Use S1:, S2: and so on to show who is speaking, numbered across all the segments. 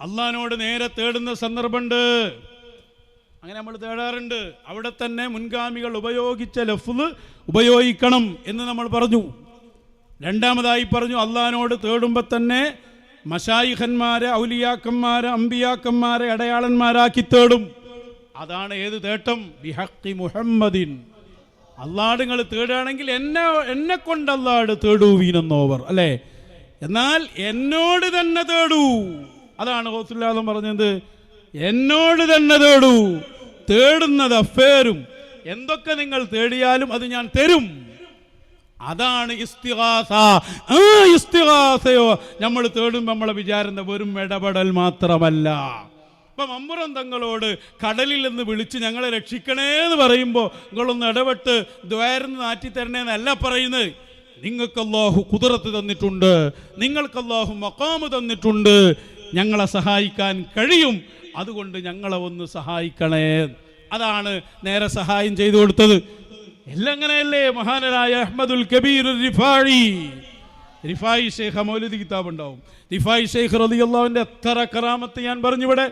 S1: അള്ളഹാനോട് നേരെ തേടുന്ന സന്ദർഭമുണ്ട്. അങ്ങനെ നമ്മൾ തേടാറുണ്ട്. അവിടെ തന്നെ മുൻഗാമികൾ ഉപയോഗിച്ച ലഫ്ല് ഉപയോഗിക്കണം എന്ന് നമ്മൾ പറഞ്ഞു. രണ്ടാമതായി പറഞ്ഞു അള്ളഹാനോട് തേടുമ്പോൾ തന്നെ മഷായിഖന്മാരെ ഔലിയാക്കന്മാരെ അമ്പിയാക്കന്മാരെ അടയാളന്മാരാക്കി തേടും. അതാണ് ഏത് തേട്ടം? ബിഹക്കി മുഹമ്മദിൻ. അള്ളാട് നിങ്ങൾ തേടുകയാണെങ്കിൽ എന്നെ എന്നെ കൊണ്ട് അള്ളാട് തേടൂവീനെന്നോവർ അല്ലേ? എന്നാൽ എന്നോട് തന്നെ തേടൂ. അതാണ് ഹോസുല്ലാദം പറഞ്ഞത്. എന്നോട് തന്നെ തേടൂ. തേടുന്നത് അഫേരും എന്തൊക്കെ നിങ്ങൾ തേടിയാലും അത് ഞാൻ തരും. അതാണ് ആ ഇസ്തിഹാസയോ നമ്മൾ തേടുമ്പോൾ നമ്മളെ വിചാരം വെറും ഇടപെടൽ മാത്രമല്ല. ഇപ്പം അമ്പുറം തങ്ങളോട് കടലിൽ നിന്ന് വിളിച്ച് ഞങ്ങളെ രക്ഷിക്കണേ എന്ന് പറയുമ്പോൾ നിങ്ങളൊന്ന് ഇടപെട്ട് ദ്വാരന്ന് നാറ്റി തരണേന്നല്ല പറയുന്നത്. നിങ്ങൾക്ക് അല്ലാഹു കുതിരത്ത് തന്നിട്ടുണ്ട്. നിങ്ങൾക്ക് അല്ലാഹു മക്കാമ് തന്നിട്ടുണ്ട്. ഞങ്ങളെ സഹായിക്കാൻ കഴിയും. അതുകൊണ്ട് ഞങ്ങളെ ഒന്ന് സഹായിക്കണേ. അതാണ് നേരെ സഹായം ചെയ്തു കൊടുത്തത്. എല്ലാം അങ്ങനെയല്ലേ മഹാനരായ അഹമ്മദുൽ കബീർ റിഫാഴി റിഫായി ഷെയ്ഖ് മൗലിദ് കിതാബ് ഉണ്ടാവും റിഫായി ഷെയ്ഖ് റളിയല്ലാഹുവിന്റെ എത്ര കറാമത്ത് ഞാൻ പറഞ്ഞിവിടെ.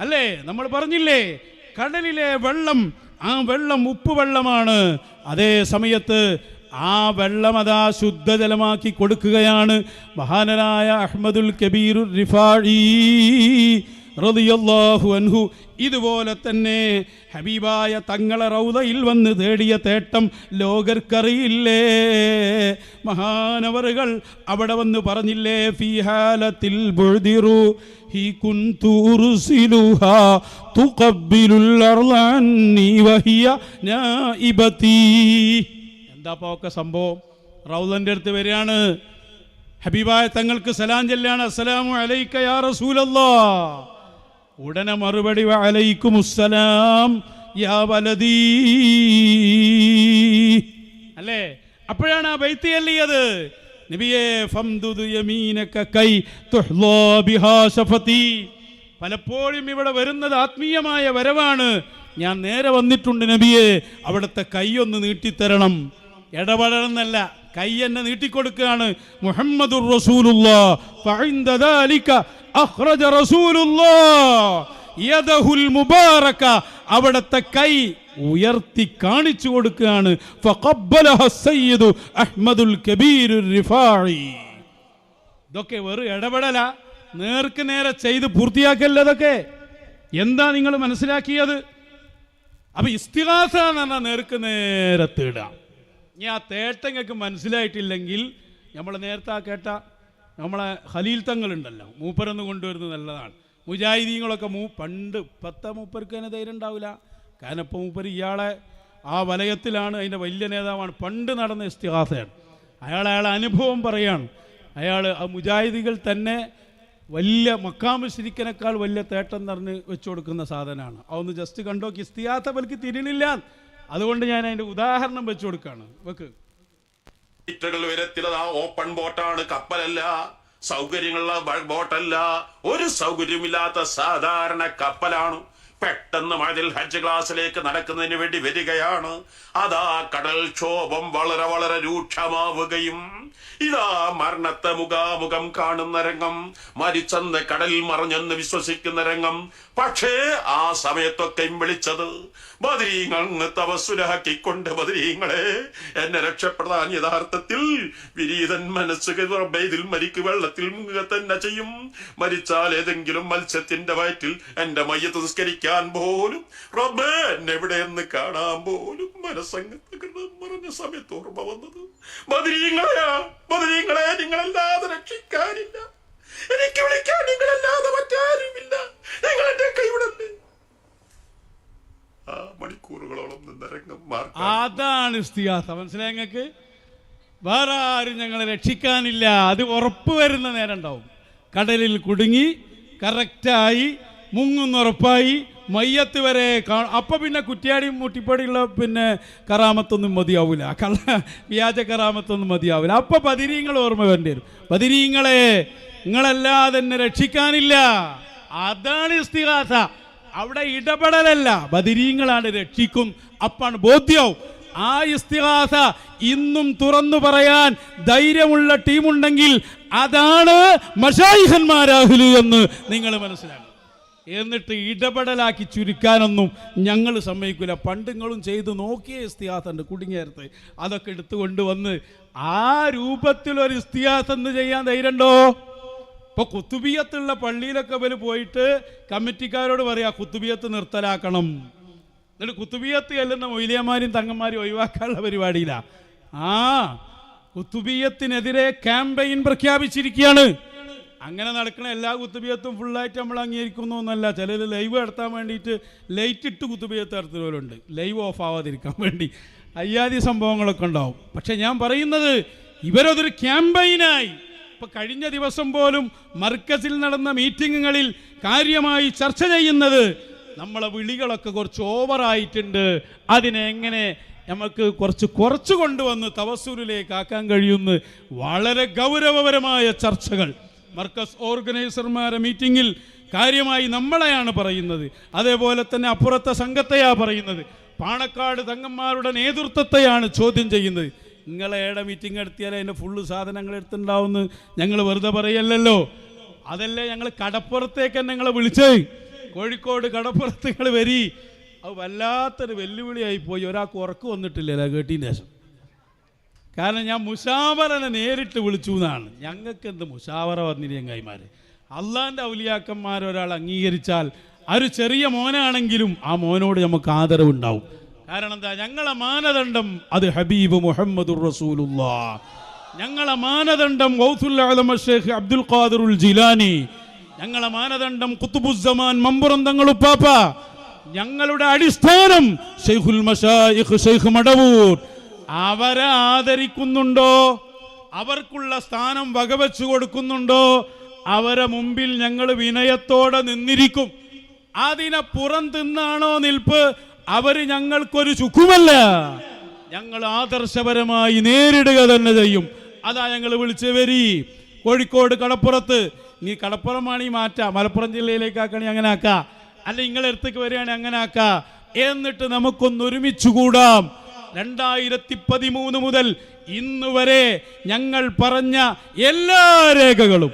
S1: അല്ലേ? നമ്മൾ പറഞ്ഞില്ലേ? കടലിലെ വെള്ളം ആ വെള്ളം ഉപ്പ് വെള്ളമാണ് അതേ സമയത്ത് ആ വെള്ളം അതാ ശുദ്ധജലമാക്കി കൊടുക്കുകയാണ്. മഹാനരായ അഹമ്മദുൽ കബീർ റിഫാഴി റളിയല്ലാഹു അൻഹു. ഇതുപോലെ തന്നെ ഹബീബായ തങ്ങളെ റൗദയിൽ വന്ന് തേടിയ തേട്ടം ലോകർക്കറിയില്ലേ? മഹാനവറുകൾ അവിടെ വന്ന് പറഞ്ഞില്ലേ ഫിഹാലത്തിൽ നായിബതി എന്താ ഒക്കെ സംഭവം? റൗലന്റെ അടുത്ത് വരികയാണ്. ഹബീബായ തങ്ങൾക്ക് സലാം ചെല്ലാണ് അസ്സലാമു അലൈക്ക യാ റസൂലല്ലാ. ഉടനെ മറുപടി അലൈക്കും അസ്സലാം യാ വലദീ. അല്ലേ? അപ്പോഴാണ് ആ ബൈത്തി അല്ലിയത് നബിയെ ഫംദുദു യമീനക കൈ തുഹ്ലാ ബിഹാ ശഫതി. പലപ്പോഴും ഇവിടെ വരുന്നത് ആത്മീയമായ വരവാണ്. ഞാൻ നേരെ വന്നിട്ടുണ്ട് നബിയെ അവിടുത്തെ കൈ ഒന്ന് നീട്ടിത്തരണം. ഇടപെടണമെന്നല്ല. കൈ എന്നെ നീട്ടിക്കൊടുക്കുകയാണ് മുഹമ്മദുർ റസൂലുള്ളാ. യദഹുൽ മുബാറക. അവിടുത്തെ കൈ ഉയർത്തി കാണിച്ചു കൊടുക്കുകയാണ്. അഹ്മദുൽ ഇതൊക്കെ വെറും ഇടപെടല. നേർക്ക് നേരെ ചെയ്ത് പൂർത്തിയാക്കല്ല ഇതൊക്കെ? എന്താ നിങ്ങൾ മനസ്സിലാക്കിയത്? അപ്പൊ ഇസ്തിഹാസ എന്ന് നേർക്ക് നേരെ തേടാം. ഇനി ആ തേട്ടങ്ങൾക്ക് മനസ്സിലായിട്ടില്ലെങ്കിൽ നമ്മൾ നേരത്തെ കേട്ട നമ്മളെ ഖലീൽ തങ്ങളുണ്ടല്ലോ മൂപ്പരൊന്ന് കൊണ്ടുവരുന്നത് നല്ലതാണ്. മുജാഹിദീങ്ങളൊക്കെ മൂ പണ്ട് ഇപ്പത്തെ മൂപ്പർക്ക് തന്നെ ധൈര്യം ഉണ്ടാവില്ല. കാരണം ഇപ്പോൾ മൂപ്പർ ഇയാളെ ആ വലയത്തിലാണ് അതിന്റെ വലിയ നേതാവാണ്. പണ്ട് നടന്ന ഇസ്തിഹാസയാണ്. അയാൾ അയാളെ അനുഭവം പറയാണ്. അയാൾ ആ മുജാഹിദികൾ തന്നെ വലിയ മക്കാമ് ശരിക്കനേക്കാൾ വലിയ തേട്ടം നിറഞ്ഞ് വെച്ചു കൊടുക്കുന്ന സാധനമാണ്. അതൊന്ന് ജസ്റ്റ് കണ്ടോക്കി. ഇസ്തിഹാസ പലക്ക് തിരിണില്ല അതുകൊണ്ട് ഞാൻ അതിന്റെ ഉദാഹരണം വെച്ചു കൊടുക്കുകയാണ് വെക്ക്.
S2: ഓപ്പൺ ബോട്ടാണ് കപ്പലല്ല സൗകര്യങ്ങളുള്ള ബോട്ടല്ല ഒരു സൗകര്യമില്ലാത്ത സാധാരണ കപ്പലാണ്. പെട്ടെന്ന് മതിൽ ഹജ്ജ് ക്ലാസ്സിലേക്ക് നടക്കുന്നതിന് വേണ്ടി വരികയാണ്. അതാ കടൽ ക്ഷോഭം വളരെ വളരെ രൂക്ഷമാവുകയും ഇതാ മരണത്തെ മുഖാമുഖം കാണുന്ന രംഗം മരിച്ചെന്ന് കടലിൽ മറഞ്ഞെന്ന് വിശ്വസിക്കുന്ന രംഗം പക്ഷേ ആ സമയത്തൊക്കെയും വിളിച്ചത് ബദരീങ്ങൾ തപസ്സുലാക്കിക്കൊണ്ട് ബദരീങ്ങളെ എന്നെ രക്ഷപ്പെടാൻ യഥാർത്ഥത്തിൽ വിരീതൻ മനസ്സ് ഇതിൽ മരിക്ക് വെള്ളത്തിൽ മുങ്ങുക തന്നെ ചെയ്യും. മരിച്ചാൽ ഏതെങ്കിലും മത്സ്യത്തിന്റെ വയറ്റിൽ എന്റെ മയ്യത്ത് നിസ്കരിക്കാൻ പോലും റബ്ബേ എന്നെ എവിടെയെന്ന് കാണാൻ പോലും മനസ്സംഗത്ത് മറഞ്ഞ സമയത്ത് ഓർമ്മ വന്നത്. ബദരീങ്ങളെയാ ബദരീങ്ങളെ നിങ്ങളല്ലാതെ രക്ഷിക്കാനില്ല എനിക്ക് വിളിക്കാൻ നിങ്ങളല്ലാതെ മറ്റാരുമില്ല നിങ്ങൾ എന്റെ കൈവിടല്ലേ ആ മണിക്കൂറുകളോളം നിന്ന രംഗം മാർക്കാൻ
S1: അതാണ് ഇസ്തിഹാസ മനസ്സിലായി നിങ്ങൾക്ക്? വേറെ ആരും ഞങ്ങളെ രക്ഷിക്കാനില്ല. അത് ഉറപ്പ് വരുന്ന നേരം ഉണ്ടാവും. കടലിൽ കുടുങ്ങി കറക്റ്റായി മുങ്ങുന്നുറപ്പായി മയ്യത്ത് വരെ കാ അപ്പൊ പിന്നെ കുറ്റിയാടിയും മുട്ടിപ്പടിയുള്ള പിന്നെ കറാമത്തൊന്നും മതിയാവൂല. കള്ള വ്യാജ കറാമത്തൊന്നും മതിയാവൂല. അപ്പൊ ബദിരീങ്ങൾ ഓർമ്മ വേണ്ടി വരും. ബദിരീങ്ങളെ നിങ്ങളല്ലാതെ എന്നെ രക്ഷിക്കാനില്ല. അതാണ് ഇസ്തിഹാസ. അവിടെ ഇടപെടലല്ല. ബദിരീങ്ങളാണ് രക്ഷിക്കും. അപ്പാണ് ബോധ്യവും. ആ ഇസ്തിഹാസ ഇന്നും തുറന്നു പറയാൻ ധൈര്യമുള്ള ടീമുണ്ടെങ്കിൽ അതാണ് മഷായിഹന്മാരാഹുലു എന്ന് നിങ്ങൾ മനസ്സിലാക്കണം. എന്നിട്ട് ഇടപെടലാക്കി ചുരുക്കാനൊന്നും ഞങ്ങൾ സമ്മതിക്കില്ല പണ്ടുങ്ങളും ചെയ്ത് നോക്കിയ ഇസ്തിഹാസുണ്ട് കുടുങ്ങിയർത്ത് അതൊക്കെ എടുത്തുകൊണ്ട് വന്ന് ആ രൂപത്തിലൊരു ഇസ്തിഹാസ് എന്ന് ചെയ്യാൻ ധൈര്യണ്ടോ? ഇപ്പൊ കുത്തുബിയത്തുള്ള പള്ളിയിലൊക്കെ ഇവർ പോയിട്ട് കമ്മിറ്റിക്കാരോട് പറയാ കുത്തുബിയത്ത് നിർത്തലാക്കണം. എന്നിട്ട് കുത്തുബിയത്ത് ചെല്ലുന്ന മൊയ്ലിയന്മാരും തങ്ങന്മാരും ഒഴിവാക്കാനുള്ള പരിപാടിയില്ല ആ കുത്തുബിയത്തിനെതിരെ ക്യാമ്പയിൻ പ്രഖ്യാപിച്ചിരിക്കുകയാണ്. അങ്ങനെ നടക്കുന്ന എല്ലാ കുത്തുബിയത്തും ഫുള്ളായിട്ട് നമ്മൾ അംഗീകരിക്കുന്നു എന്നല്ല. ചിലർ ലൈവ് നടത്താൻ വേണ്ടിയിട്ട് ലൈറ്റ് ഇട്ട് കുത്തുബിയത്ത് നടത്തുന്നവരുണ്ട്. ലൈവ് ഓഫ് ആവാതിരിക്കാൻ വേണ്ടി. അയ്യാതി സംഭവങ്ങളൊക്കെ ഉണ്ടാവും. പക്ഷെ ഞാൻ പറയുന്നത് ഇവരതൊരു ക്യാമ്പയിനായി. ഇപ്പൊ കഴിഞ്ഞ ദിവസം പോലും മർക്കസിൽ നടന്ന മീറ്റിങ്ങുകളിൽ കാര്യമായി ചർച്ച ചെയ്യുന്നത് നമ്മളെ വിളികളൊക്കെ കുറച്ച് ഓവറായിട്ടുണ്ട്. അതിനെ എങ്ങനെ നമുക്ക് കുറച്ച് കുറച്ച് കൊണ്ടുവന്ന് തവസൂരിലേക്ക് ആക്കാൻ കഴിയുന്ന? വളരെ ഗൗരവപരമായ ചർച്ചകൾ. മർക്കസ് ഓർഗനൈസർമാരെ മീറ്റിങ്ങിൽ കാര്യമായി നമ്മളെയാണ് പറയുന്നത്. അതേപോലെ തന്നെ അപ്പുറത്തെ സംഘത്തെയാ പറയുന്നത്. പാണക്കാട് തങ്ങന്മാരുടെ നേതൃത്വത്തെയാണ് ചോദ്യം ചെയ്യുന്നത്. നിങ്ങളെ ഏടെ മീറ്റിംഗ് നടത്തിയാൽ അതിന്റെ ഫുള്ള് സാധനങ്ങൾ എടുത്തുണ്ടാവുമെന്ന് ഞങ്ങൾ വെറുതെ പറയല്ലല്ലോ. അതല്ലേ ഞങ്ങൾ കടപ്പുറത്തേക്ക് നിങ്ങളെ വിളിച്ചത്. കോഴിക്കോട് കടപ്പുറത്ത് നിങ്ങൾ വരി. അത് വല്ലാത്തൊരു വെല്ലുവിളിയായി പോയി. ഒരാൾക്ക് ഉറക്ക് വന്നിട്ടില്ല കേട്ടീന്റെ ശേഷം. കാരണം ഞാൻ മുഷാവറനെ നേരിട്ട് വിളിച്ചു എന്നാണ്. ഞങ്ങൾക്ക് എന്ത് മുഷാവറ വന്നിരി ചങ്ങായിമാര്? അള്ളാന്റെ ഔലിയാക്കന്മാർ ഒരാൾ അംഗീകരിച്ചാൽ ഒരു ചെറിയ മോനാണെങ്കിലും ആ മോനോട് നമുക്ക് ആദരവുണ്ടാവും. കാരണം എന്താ? ഞങ്ങളെ മാനദണ്ഡം അത് ഹബീബ് മുഹമ്മദുർ റസൂലുള്ള. ഞങ്ങളെ മാനദണ്ഡം ഷേഖ് അബ്ദുൽ ഖാദിറുൽ ജിലാനി ഞങ്ങളെ മാനദണ്ഡം കുത്തുബുസ്സമാൻ മമ്പുറം തങ്ങളുപ്പാപ്പ ഞങ്ങളുടെ അടിസ്ഥാനം ഷെയ്ഖുൽ മഷായിഖ് ഷെയ്ഖ് മടവൂർ. അവരെ ആദരിക്കുന്നുണ്ടോ? അവർക്കുള്ള സ്ഥാനം വകവെച്ചു കൊടുക്കുന്നുണ്ടോ? അവരെ മുമ്പിൽ ഞങ്ങൾ വിനയത്തോടെ നിന്നിരിക്കും. അതിനെ പുറം തിന്നാണോ നിൽപ്പ്? അവർ ഞങ്ങൾക്കൊരു ചുക്കുമല്ല. ഞങ്ങൾ ആദർശപരമായി നേരിടുക തന്നെ ചെയ്യും. അതാ ഞങ്ങൾ വിളിച്ചു വരി കോഴിക്കോട് കടപ്പുറത്ത്. നീ കടപ്പുറമാണ് ഈ മാറ്റാം. മലപ്പുറം ജില്ലയിലേക്ക് ആക്കണേ അങ്ങനെ ആക്കാം. അല്ല ഇങ്ങളെടുത്തേക്ക് വരികയാണെങ്കിൽ അങ്ങനെ ആക്കാം. എന്നിട്ട് നമുക്കൊന്ന് ഒരുമിച്ച് കൂടാം. രണ്ടായിരത്തി പതിമൂന്ന് മുതൽ ഇന്ന് വരെ ഞങ്ങൾ പറഞ്ഞ എല്ലാ രേഖകളും.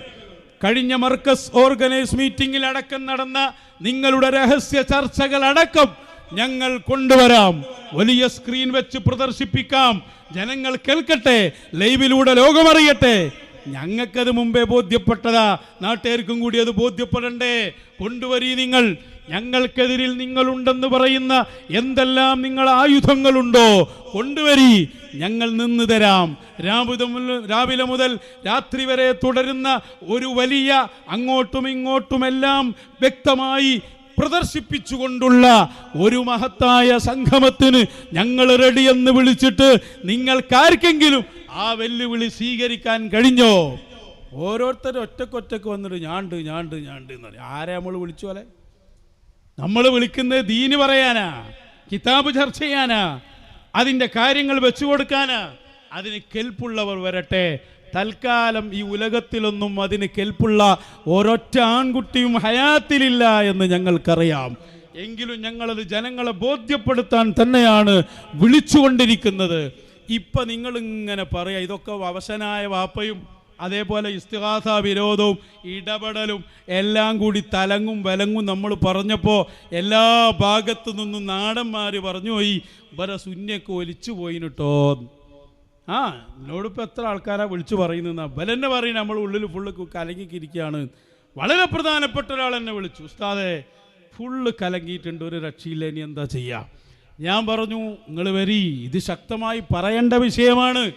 S1: കഴിഞ്ഞ മർക്കസ് ഓർഗനൈസ് മീറ്റിംഗിൽ അടക്കം നടന്ന നിങ്ങളുടെ രഹസ്യ ചർച്ചകൾ അടക്കം ഞങ്ങൾ കൊണ്ടുവരാം. വലിയ സ്ക്രീൻ വെച്ച് പ്രദർശിപ്പിക്കാം. ജനങ്ങൾ കേൾക്കട്ടെ. ലൈവിലൂടെ ലോകമറിയട്ടെ. ഞങ്ങൾക്കത് മുമ്പേ ബോധ്യപ്പെട്ടതാ. നാട്ടുകാർക്കും കൂടി അത് ബോധ്യപ്പെടണ്ടേ. കൊണ്ടുവരീ നിങ്ങൾ. ഞങ്ങൾക്കെതിരിൽ നിങ്ങളുണ്ടെന്ന് പറയുന്ന എന്തെല്ലാം നിങ്ങൾ ആയുധങ്ങളുണ്ടോ? കൊണ്ടുവരി. ഞങ്ങൾ നിന്ന് തരാം. രാവിലെ മുതൽ രാത്രി വരെ തുടരുന്ന ഒരു വലിയ അങ്ങോട്ടും ഇങ്ങോട്ടുമെല്ലാം വ്യക്തമായി പ്രദർശിപ്പിച്ചുകൊണ്ടുള്ള ഒരു മഹത്തായ സംഗമത്തിന് ഞങ്ങൾ റെഡിയെന്ന് വിളിച്ചിട്ട് നിങ്ങൾക്കാർക്കെങ്കിലും ആ വെല്ലുവിളി സ്വീകരിക്കാൻ കഴിഞ്ഞോ? ഓരോരുത്തരും ഒറ്റക്കൊറ്റക്ക് വന്നിട്ട് ഞാണ്ട് ഞാണ്ട് ഞാണ്ട് എന്ന് പറയും. ആരെ നമ്മൾ വിളിച്ചു പോലെ നമ്മൾ വിളിക്കുന്നത് ദീന് പറയാനാ കിതാബ് ചർച്ച ചെയ്യാനാ അതിന്റെ കാര്യങ്ങൾ വെച്ചു കൊടുക്കാനാ. അതിന് കെൽപ്പുള്ളവർ വരട്ടെ. തൽക്കാലം ഈ ഉലകത്തിലൊന്നും അതിന് കെൽപ്പുള്ള ഒരൊറ്റ ആൺകുട്ടിയും ഹയാത്തിലില്ല എന്ന് ഞങ്ങൾക്കറിയാം. എങ്കിലും ഞങ്ങളത് ജനങ്ങളെ ബോധ്യപ്പെടുത്താൻ തന്നെയാണ് വിളിച്ചുകൊണ്ടിരിക്കുന്നത്. ഇപ്പൊ നിങ്ങൾ ഇങ്ങനെ പറയാ ഇതൊക്കെ അവശനായ വാപ്പയും അതേപോലെ ഇസ്തിഹാസ വിരോധവും ഇടപെടലും എല്ലാം കൂടി തലങ്ങും വലങ്ങും നമ്മൾ പറഞ്ഞപ്പോൾ എല്ലാ ഭാഗത്തു നിന്നും നാടന്മാർ പറഞ്ഞു പോയി ഇവരെ ശൂന്യൊക്കെ ഒലിച്ചു പോയിട്ടോ ആ എന്നോടിപ്പോൾ എത്ര ആൾക്കാരാണ് വിളിച്ചു പറയുന്ന ബലെന്നെ പറയും നമ്മൾ ഉള്ളിൽ ഫുള്ള് കലങ്ങിക്കിരിക്കുകയാണ് വളരെ പ്രധാനപ്പെട്ട ഒരാൾ എന്നെ വിളിച്ചു. ഉസ്താദെ ഫുള്ള് കലങ്ങിയിട്ടുണ്ട് ഒരു രക്ഷയില്ല ഇനി എന്താ ചെയ്യുക ഞാൻ പറഞ്ഞു നിങ്ങൾ വരി ഇത് ശക്തമായി പറയേണ്ട വിഷയമാണ്.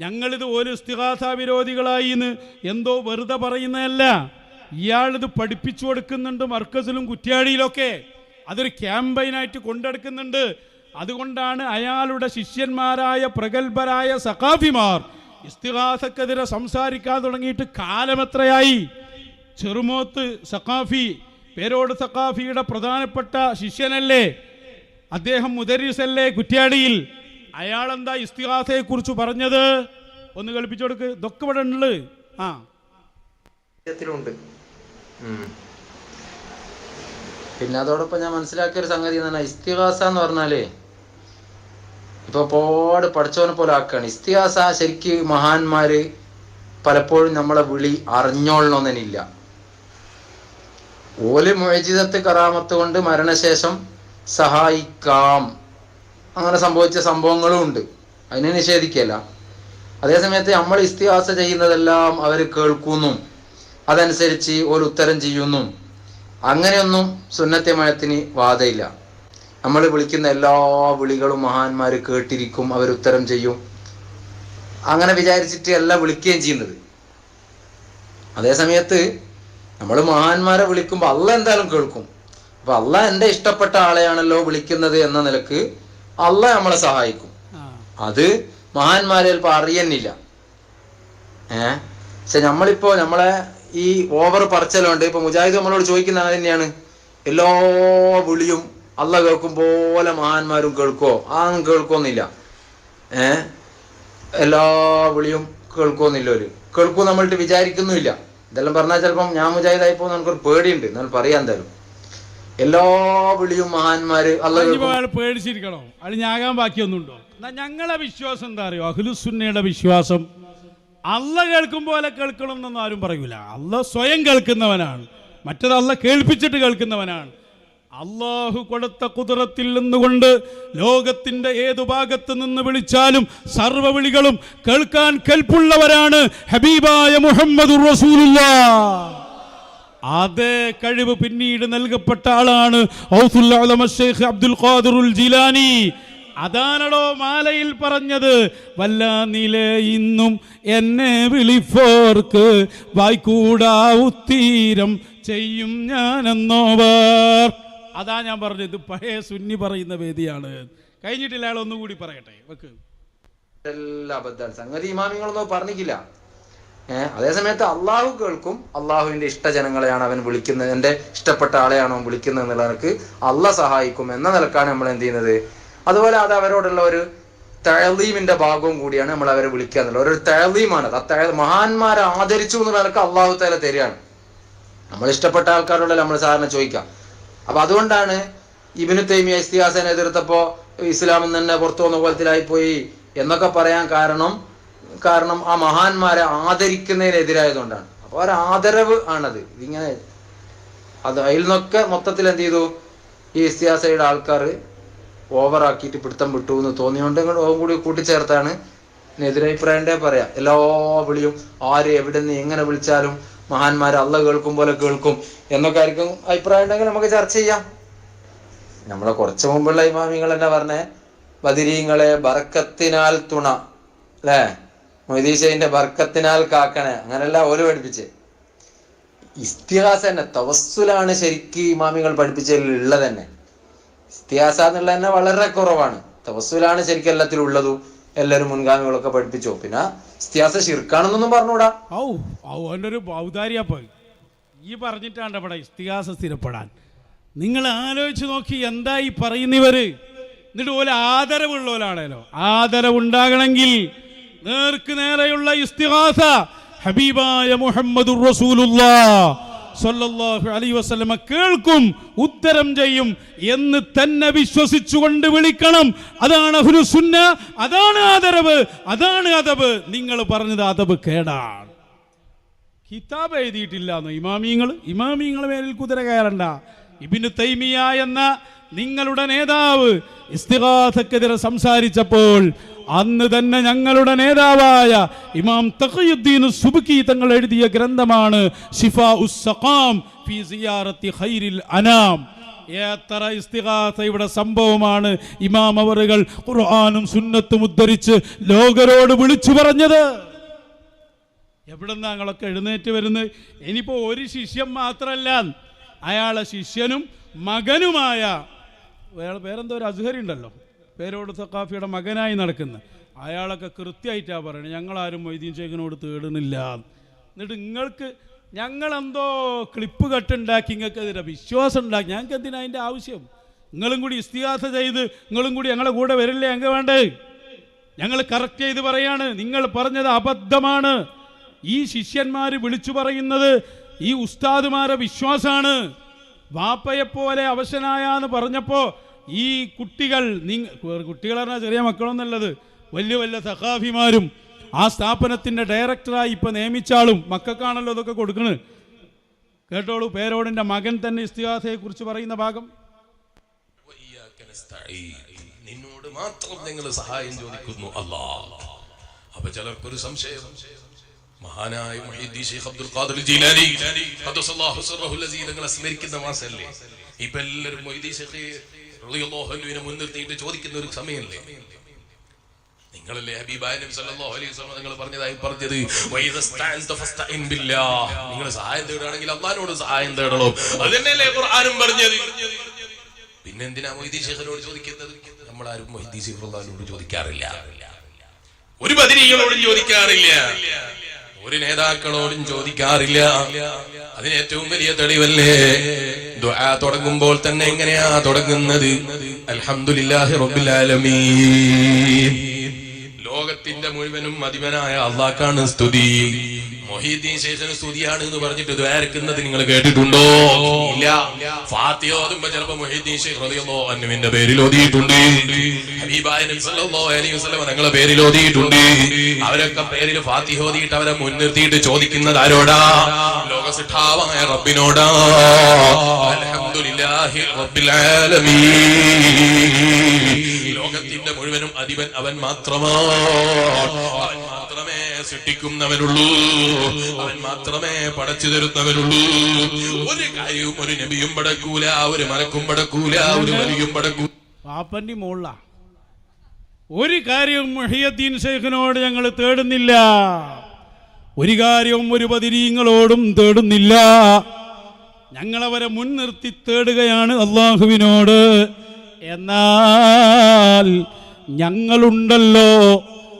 S1: ഞങ്ങളിത് ഒരു സ്ഥിഹാസ വിരോധികളായി എന്ന് എന്തോ വെറുതെ പറയുന്നതല്ല. ഇയാളിത് പഠിപ്പിച്ചു കൊടുക്കുന്നുണ്ട് മർക്കസിലും കുറ്റ്യാടിയിലൊക്കെ. അതൊരു ക്യാമ്പയിനായിട്ട് കൊണ്ടെടുക്കുന്നുണ്ട്. അതുകൊണ്ടാണ് അയാളുടെ ശിഷ്യന്മാരായ പ്രഗത്ഭരായ സഖാഫിമാർ ഇസ്തിഹാസക്കെതിരെ സംസാരിക്കാൻ തുടങ്ങിയിട്ട് കാലമെത്രയായി? ചെറുമോത്ത് സഖാഫി പേരോട് സഖാഫിയുടെ പ്രധാനപ്പെട്ട ശിഷ്യനല്ലേ? അദ്ദേഹം മുദരിസല്ലേ കുറ്റ്യാടിയിൽ അയാളെന്താ ഇസ്തിഹാസയെ കുറിച്ച് പറഞ്ഞത്? ഒന്ന് കളിപ്പിച്ചു കൊടുക്ക്. ഇതൊക്കെ ഇവിടെ ഉണ്ട്. ആ.
S3: പിന്നെ അതോടൊപ്പം ഞാൻ മനസ്സിലാക്കിയ ഒരു സംഗതി എന്താണ് ഇസ്തിഹാസ എന്ന് പറഞ്ഞാലേ ഇപ്പൊ പോട് പഠിച്ചവനെ പോലെ ആക്കാണ്. ഇസ്തിഹാസ ശരിക്ക് മഹാന്മാര് പലപ്പോഴും നമ്മളെ വിളി അറിഞ്ഞോളണമെന്നില്ല ഓൽ മുഴജിതത്ത് കറാമത്ത് കൊണ്ട് മരണശേഷം സഹായിക്കാം. അങ്ങനെ സംഭവിച്ച സംഭവങ്ങളും ഉണ്ട്. അതിനെ നിഷേധിക്കല്ല. അതേസമയത്ത് നമ്മൾ ഇസ്തിഹാസ ചെയ്യുന്നതെല്ലാം അവർ കേൾക്കുന്നു. അതനുസരിച്ച് ഒരു ഉത്തരം ചെയ്യുന്നു. അങ്ങനെയൊന്നും സുന്നത്യമയത്തിന് വാദയില്ല. നമ്മൾ വിളിക്കുന്ന എല്ലാ വിളികളും മഹാന്മാർ കേട്ടിരിക്കും അവർ ഉത്തരം ചെയ്യും. അങ്ങനെ വിചാരിച്ചിട്ട് അല്ല വിളിക്കുകയും ചെയ്യുന്നത്. അതേസമയത്ത് നമ്മൾ മഹാന്മാരെ വിളിക്കുമ്പോൾ അല്ല എന്തായാലും കേൾക്കും. അപ്പൊ അല്ല എന്റെ ഇഷ്ടപ്പെട്ട ആളെയാണല്ലോ വിളിക്കുന്നത് എന്ന നിലയ്ക്ക് അല്ല നമ്മളെ സഹായിക്കും. അത് മഹാന്മാരെ ചിലപ്പോൾ അറിയുന്നില്ല. ഏ? പക്ഷെ നമ്മളിപ്പോ നമ്മളെ ഈ ഓവർ പറച്ചലുണ്ട്. ഇപ്പൊ മുജാഹിദ് നമ്മളോട് ചോദിക്കുന്ന അത് തന്നെയാണ്. എല്ലാ വിളിയും അല്ല കേൾക്കും പോലെ മഹാന്മാരും കേൾക്കോ? ആ കേൾക്കൊന്നില്ല. ഏ? എല്ലാ വിളിയും കേൾക്കുമെന്നില്ല ഒരു കേൾക്കൂ നമ്മളിട്ട് വിചാരിക്കുന്നുമില്ല. ഇതെല്ലാം പറഞ്ഞാൽ ചിലപ്പം ഞാൻ മുജാഹിദായി പോകുന്ന നമുക്കൊരു പേടിയുണ്ട്. എന്നാൽ പറയാൻ എന്തായാലും. എല്ലാ വിളിയും മഹാന്മാര്
S1: പേടിച്ചിരിക്കണോ? അത് ഞാകാൻ ബാക്കിയൊന്നുണ്ടോ? ഞങ്ങളെ വിശ്വാസം എന്താ അറിയോ? അഖിലുസുന്നയുടെ വിശ്വാസം. അല്ല കേൾക്കും പോലെ കേൾക്കണം എന്നൊന്നും ആരും പറയൂല. അല്ല സ്വയം കേൾക്കുന്നവനാണ്. മറ്റത് അല്ല കേൾപ്പിച്ചിട്ട് കേൾക്കുന്നവനാണ്. അള്ളാഹു കൊടുത്ത കുതിരത്തിൽ നിന്നുകൊണ്ട് ലോകത്തിന്റെ ഏതു ഭാഗത്ത് നിന്ന് വിളിച്ചാലും സർവ വിളികളും കേൾക്കാൻ കെൽപ്പുള്ളവരാണ് ഹബീബായ മുഹമ്മദ് റസൂലുള്ളാഹ് അതേ കഴിവ് പിന്നീട് നൽകപ്പെട്ട ആളാണ് അബ്ദുൽ ഖാദിറുൽ ജിലാനി. അതാണടോ മാലയിൽ പറഞ്ഞത്. വല്ല ഇന്നും എന്നെ വിളിപ്പോർക്ക് വായിക്കൂടാ ഉത്തീരം ചെയ്യും ഞാനെന്നോവർ. അതാ ഞാൻ പറഞ്ഞത്. പഴയ സുന്നി പറയുന്ന വേദിയാണ്. കഴിഞ്ഞിട്ടില്ല അയാൾ ഒന്നുകൂടി പറയട്ടെ. വെക്ക്.
S3: എല്ലാം അബദ്ധാണ് സംഗതി ഇമാമിങ്ങളൊന്നും പറഞ്ഞിട്ടില്ല. അതേസമയത്ത് അള്ളാഹു കേൾക്കും. അള്ളാഹുവിന്റെ ഇഷ്ടജനങ്ങളെയാണ് അവൻ വിളിക്കുന്നത്. എന്റെ ഇഷ്ടപ്പെട്ട ആളെയാണ് അവൻ വിളിക്കുന്നത് എന്നുള്ള നിലയ്ക്ക് സഹായിക്കും എന്ന നിലക്കാണ് നമ്മൾ എന്ത് ചെയ്യുന്നത്. അതുപോലെ അത് അവരോടുള്ള ഒരു തഴലീമിന്റെ ഭാഗവും കൂടിയാണ് നമ്മൾ അവരെ വിളിക്കുക എന്നുള്ളത്. ഒരു തഴലീമാണ് ആ തഴ മഹാന്മാരെ ആദരിച്ചു എന്നുള്ള നിലയ്ക്ക് അള്ളാഹു തല തരികയാണ്. നമ്മൾ ഇഷ്ടപ്പെട്ട ആൾക്കാരോട് നമ്മൾ സാധാരണ ചോദിക്കാം അപ്പൊ അതുകൊണ്ടാണ് ഇബിനു തൈമിയ ഇസ്തിഹാസനെ എതിർത്തപ്പോ ഇസ്ലാമിൽ തന്നെ പുറത്തു വന്ന പോയി എന്നൊക്കെ പറയാൻ കാരണം കാരണം ആ മഹാന്മാരെ ആദരിക്കുന്നതിനെതിരായതുകൊണ്ടാണ്. അപ്പൊ ഒരു ആദരവ് ആണത്. ഇതിങ്ങനെ അത് അതിൽ നിന്നൊക്കെ മൊത്തത്തിൽ എന്ത് ചെയ്തു? ഈ ഇസ്തിഹാസയുടെ ആൾക്കാർ ഓവറാക്കിയിട്ട് പിടുത്തം വിട്ടു എന്ന് തോന്നിയോണ്ട് ഓം കൂടി കൂട്ടിച്ചേർത്താണ്. എതിരഭിപ്രായണ്ടേ പറയാം. എല്ലാ വിളിയും ആര് എവിടെ നിന്ന് എങ്ങനെ വിളിച്ചാലും മഹാന്മാർ അല്ല കേൾക്കും പോലെ കേൾക്കും എന്നൊക്കെ ആയിരിക്കും അഭിപ്രായം ഉണ്ടെങ്കിൽ നമുക്ക് ചർച്ച ചെയ്യാം. നമ്മളെ കുറച്ച് മുമ്പുള്ള ഇമാമിങ്ങൾ എന്നാ പറഞ്ഞേ ബദിരീങ്ങളെ ബർക്കത്തിനാൽ തുണ അല്ലേ? മൊയ്തീശന്റെ ബർക്കത്തിനാൽ കാക്കണേ. അങ്ങനെയല്ല ഓൽ പഠിപ്പിച്ചേ. ഇസ്തിഹാസ തന്നെ തവസ്സുലാണ് ശരിക്ക് ഇമാമികൾ പഠിപ്പിച്ചതിൽ ഉള്ളത് തന്നെ ഇസ്തിഹാസ എന്നുള്ള തന്നെ വളരെ കുറവാണ്. തവസ്സുലാണ് ശരിക്കും എല്ലാത്തിലും ഉള്ളതും എല്ലാവരും മുൻഗാമികളൊക്കെ പഠിപ്പിച്ചു. പിന്നെ ഇസ്തിഹാസ ശിർക്കാണെന്നൊന്നും പറഞ്ഞുകൂടാ.
S1: ഔ ഈ പറഞ്ഞിട്ടാണ് ഇവിടെ ഇസ്തിഹാസ സ്ഥിരപ്പെടാൻ. നിങ്ങൾ ആലോചിച്ച് നോക്കി എന്താ ഈ പറയുന്നവര്. എന്നിട്ട് പോലെ ആദരവുള്ളവരാണല്ലോ ആദരവുണ്ടാകണമെങ്കിൽ നേർക്ക് നേരെയുള്ള ഇസ്തിഹാസ ഹബീബായ മുഹമ്മദ് കേൾക്കും ഉത്തരം ചെയ്യും എന്ന് തന്നെ വിശ്വസിച്ചുകൊണ്ട് വിളിക്കണം. അതാണ് സുന്ന അതാണ് ആദരവ് അതാണ് അതബ് നിങ്ങൾ പറഞ്ഞത് അതബ് കേടാണ്. കിതാബ് എഴുതിയിട്ടില്ല എന്നോ ഇമാമിങ്ങൾ ഇമാമിങ്ങൾ മേലിൽ കുതിര കയറണ്ട. ഇബിന് തൈമിയ എന്ന നിങ്ങളുടെ നേതാവ് ഇസ്തിഹാസക്കെതിരെ സംസാരിച്ചപ്പോൾ അന്ന് തന്നെ ഞങ്ങളുടെ നേതാവായ ഇമാം തഖിയുദ്ദീൻ സുബുക്കി തങ്ങൾ എഴുതിയ ഗ്രന്ഥമാണ് ഷിഫ ഉസ്സഖാം ഫി ഖൈരിൽ അനാം. എത്ര ഇസ്തിഹാസയുടെ സംഭവമാണ് ഇമാം അവറുകൾ ഖുർആാനും സുന്നത്തും ഉദ്ധരിച്ച് ലോകരോട് വിളിച്ചു പറഞ്ഞത്. എവിടെ ഞങ്ങളൊക്കെ എഴുന്നേറ്റ് വരുന്നത്? ഇനിയിപ്പോൾ ഒരു ശിഷ്യൻ മാത്രമല്ല അയാളെ ശിഷ്യനും മകനുമായ അയാളെ പേരെന്തോ ഒരു അസുഹരി ഉണ്ടല്ലോ. പേരോട് സക്കാഫിയുടെ മകനായി നടക്കുന്ന. അയാളൊക്കെ കൃത്യമായിട്ടാണ് പറയുന്നത് ഞങ്ങളാരും മൊയ്തീൻ ഷേഖിനോട് തേടുന്നില്ല. എന്നിട്ട് നിങ്ങൾക്ക് ഞങ്ങളെന്തോ ക്ലിപ്പ് കട്ടുണ്ടാക്കി നിങ്ങൾക്ക് എതിരെ വിശ്വാസം ഉണ്ടാക്കി. ഞങ്ങൾക്ക് എന്തിനാ അതിന്റെ ആവശ്യം? നിങ്ങളും കൂടി ഇസ്തിഹാസ ചെയ്ത് നിങ്ങളും കൂടി ഞങ്ങളെ കൂടെ വരില്ലേ? ഞങ്ങൾക്ക് വേണ്ടേ? ഞങ്ങൾ കറക്റ്റ് ചെയ്ത് പറയാണ്. നിങ്ങൾ പറഞ്ഞത് അബദ്ധമാണ്. ഈ ശിഷ്യന്മാർ വിളിച്ചു പറയുന്നത് ഈ ഉസ്താദുമാരെ വിശ്വാസാണ് വാപ്പയെപ്പോലെ അവശനായാന്ന് പറഞ്ഞപ്പോൾ ഈ കുട്ടികൾ നിങ്ങൾ പറഞ്ഞാൽ ചെറിയ മക്കളൊന്നുള്ളത് വലിയ വലിയ സഖാഫിമാരും ആ സ്ഥാപനത്തിന്റെ ഡയറക്ടറായി ഇപ്പം നിയമിച്ചാളും മക്കൾക്കാണല്ലോ ഇതൊക്കെ കൊടുക്കുന്നത് കേട്ടോളൂ പേരോടിന്റെ മകൻ തന്നെ ഇസ്തിഹാസയെ കുറിച്ച് പറയുന്ന ഭാഗം.
S4: നിന്നോട് മാത്രം നിങ്ങൾ സഹായം ചോദിക്കുന്നു അല്ലാ അപ്പൊ ചിലർക്കൊരു സംശയം. മഹാനായ Muhyiddin Shaikh Abdul Qadir Jilani. ഖദ്ദസല്ലാഹു സിർറഹുൽ ലസീ തങ്ങളെ സ്മരിക്കുന്ന മാസമല്ലേ ഇപ്പൊ എല്ലാവരും മൊയ്തീൻ ശൈഖ് റളിയല്ലാഹു അൻഹുവിനെ മുൻനിർത്തിയിട്ട് ചോദിക്കുന്ന ഒരു സമയമല്ലേ? നിങ്ങളല്ലേ ഹബീബായ നബി സല്ലല്ലാഹു അലൈഹി വസല്ലം നിങ്ങൾ പറഞ്ഞതായി പറഞ്ഞത്? വൈദസ്തഅൻത ഫസ്തഇൻ ബില്ലാഹ്. നിങ്ങൾ സഹായം തേടുകയാണെങ്കിൽ അല്ലാഹുവോട് സഹായം തേടണം. അത് തന്നെയല്ലേ ഖുർആനും പറഞ്ഞത്? പിന്നെ എന്തിനാ മൊയ്തീൻ ശേഖരോട് ചോദിക്കുന്നത് നമ്മൾ ആരും മൊയ്തീൻ ശേഖറോട് ചോദിക്കാറില്ല. ഒരു ബദരികളോടും ചോദിക്കാറില്ല. ഒരു നേതാക്കളോടും ചോദിക്കാറില്ല. അതിന് ഏറ്റവും വലിയ തെളിവല്ലേ? തുടങ്ങുമ്പോൾ തന്നെ എങ്ങനെയാ തുടങ്ങുന്നത്? ആലമീൻ. ലോകത്തിന്റെ മുഴുവനും അധിപനായ അള്ളാഹ്ക്കാണ് സ്തുതി. മൊഹീദ്ദീൻ ശേഖന് സ്തുതിയാണ് എന്ന് പറഞ്ഞിട്ട് ദ്വാരക്കുന്നത് നിങ്ങൾ കേട്ടിട്ടുണ്ടോ? ഇല്ല. ഫാത്തിഹ ഓതുമ്പോ ചിലപ്പോ മൊഹീദ്ദീൻ ശേഖ് റളിയല്ലാഹു അൻഹുവിന്റെ പേരിൽ ഓതിയിട്ടുണ്ട്. ഹബീബായ അലൈഹി പേരിൽ ഓതിയിട്ടുണ്ട്. അവരൊക്കെ പേരിൽ ഫാത്തിഹ ഓതിയിട്ട് അവരെ മുൻനിർത്തിയിട്ട് ചോദിക്കുന്നത് ആരോടാ? ലോകസിഠാവായ റബ്ബിനോടാ. അൽഹംദുലില്ലാഹി റബ്ബിൽ ആലമീൻ. ലോകത്തിന്റെ മുഴുവനും അധിപൻ അവൻ മാത്രമാണ് സൃഷ്ടിക്കുന്നവനുള്ളൂ അവൻ മാത്രമേ പടച്ചു തരുന്നവനുള്ളൂ ഒരു കാര്യവും ഒരു നബിയും പടക്കൂല ഒരു മലക്കും പടക്കൂല ഒരു വലിയും പടക്കൂല
S1: പാപ്പന്റെ മോള ഒരു കാര്യവും മുഹിയദ്ദീൻ ഷെയ്ഖിനോട് ഞങ്ങൾ തേടുന്നില്ല. ഒരു കാര്യവും ഒരു പതിരീങ്ങളോടും തേടുന്നില്ല. ഞങ്ങളവരെ മുൻനിർത്തി തേടുകയാണ് അള്ളാഹുവിനോട് എന്നാൽ ഞങ്ങളുണ്ടല്ലോ.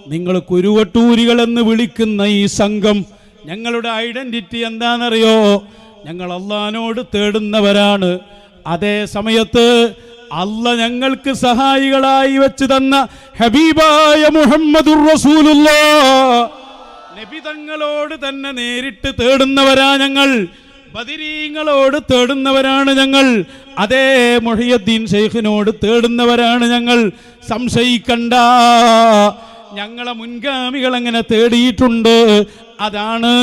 S1: നിങ്ങൾ കുരുവട്ടൂരികൾ എന്ന് വിളിക്കുന്ന ഈ സംഘം ഞങ്ങളുടെ ഐഡന്റിറ്റി എന്താണെന്നറിയോ? ഞങ്ങൾ അള്ളഹാനോട് തേടുന്നവരാണ്. അതേ സമയത്ത് അല്ല ഞങ്ങൾക്ക് സഹായികളായി വെച്ച് തന്ന ഹബീബായ മുഹമ്മദുർ റസൂലുള്ള. നബി തങ്ങളോട് തന്നെ നേരിട്ട് തേടുന്നവരാ ഞങ്ങൾ. ബദിരീങ്ങളോട് തേടുന്നവരാണ് ഞങ്ങൾ. അതേ മൊഹിയദ്ദീൻ ഷെയ്ഖിനോട് തേടുന്നവരാണ് ഞങ്ങൾ. സംശയിക്കണ്ട. ഞങ്ങളെ മുൻഗാമികൾ അങ്ങനെ തേടിയിട്ടുണ്ട്. അതാണ്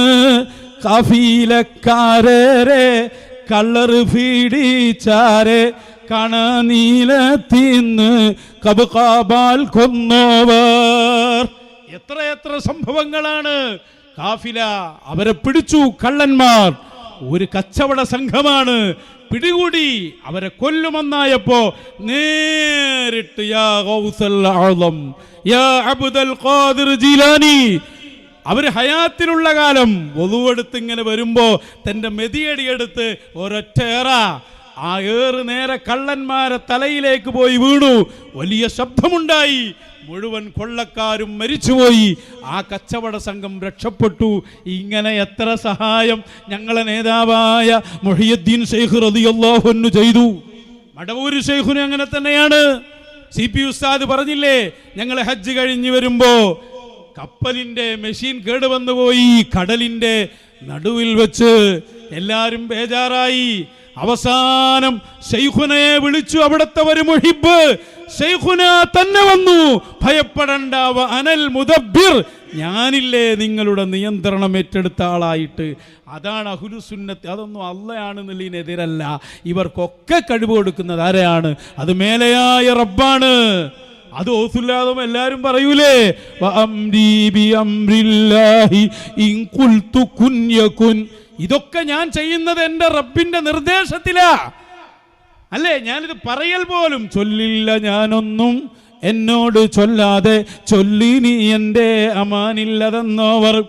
S1: കഫീലക്കാരേ കള്ളറ് പീഡിച്ചാരെ കണ നീലത്തിന്ന് കബുകാബാൽ കൊന്നോവർ. എത്ര എത്ര സംഭവങ്ങളാണ്. കാഫില അവരെ പിടിച്ചു കള്ളന്മാർ. ഒരു കച്ചവട സംഘമാണ്. പിടികൂടി അവരെ കൊല്ലുമെന്നായപ്പോ നേരിട്ട് യാ യാ അബ്ദുൽ ഖാദിർ അവർ ഹയാത്തിലുള്ള കാലം ഒതുവെടുത്ത് ഇങ്ങനെ വരുമ്പോ തന്റെ മെതിയടിയെടുത്ത് ഒരൊറ്റ ഏറ. ആ ഏറ് നേരെ കള്ളന്മാരെ തലയിലേക്ക് പോയി വീണു. വലിയ ശബ്ദമുണ്ടായി. മുഴുവൻ കൊള്ളക്കാരും മരിച്ചുപോയി. ആ കച്ചവട സംഘം രക്ഷപ്പെട്ടു. ഇങ്ങനെ എത്ര സഹായം ഞങ്ങളെ നേതാവായ മൊഹിയുദ്ദീൻ ഷെയ്ഖ് റളിയല്ലാഹു ചെയ്തു. മടവൂര് ഷെയ്ഖുന് അങ്ങനെ തന്നെയാണ്. സി പി ഉസ്താദ് പറഞ്ഞില്ലേ ഞങ്ങൾ ഹജ്ജ് കഴിഞ്ഞു വരുമ്പോ കപ്പലിന്റെ മെഷീൻ കേടുവന്നു പോയി കടലിന്റെ നടുവിൽ വെച്ച് എല്ലാരും ബേജാറായി. അവസാനം ഷെയ്ഖുനയെ വിളിച്ചു അവിടുത്തെ ഒരു മുഹിബ് ഷെയ്ഖുന തന്നെ വന്നു. ഭയപ്പെടണ്ട അനൽ മുദബിർ ഞാനില്ലേ നിങ്ങളുടെ നിയന്ത്രണം ഏറ്റെടുത്ത ആളായിട്ട്. അതാണ് അഹുലുസുന്നത്ത് അതൊന്നും അള്ളയാണെന്നുള്ളതിനെതിരല്ല. ഇവർക്കൊക്കെ കഴിവ് കൊടുക്കുന്നത് ആരെയാണ്? അത് മേലെയായ റബ്ബാണ്. അത് ഓസുല്ലാതും എല്ലാരും പറയൂലേ അംരീബി അംരില്ലാഹി ഇൻ ഖുൽതു കുൻ യകുൻ. ഇതൊക്കെ ഞാൻ ചെയ്യുന്നത് എന്റെ റബ്ബിന്റെ നിർദ്ദേശത്തിലാ. അല്ലേ? ഞാനിത് പറയൽ പോലും ചൊല്ലില്ല ഞാനൊന്നും. എന്നോട് ചൊല്ലാതെ ചൊല്ലി നീ എന്റെ അമാനില്ലതെന്നോവർ.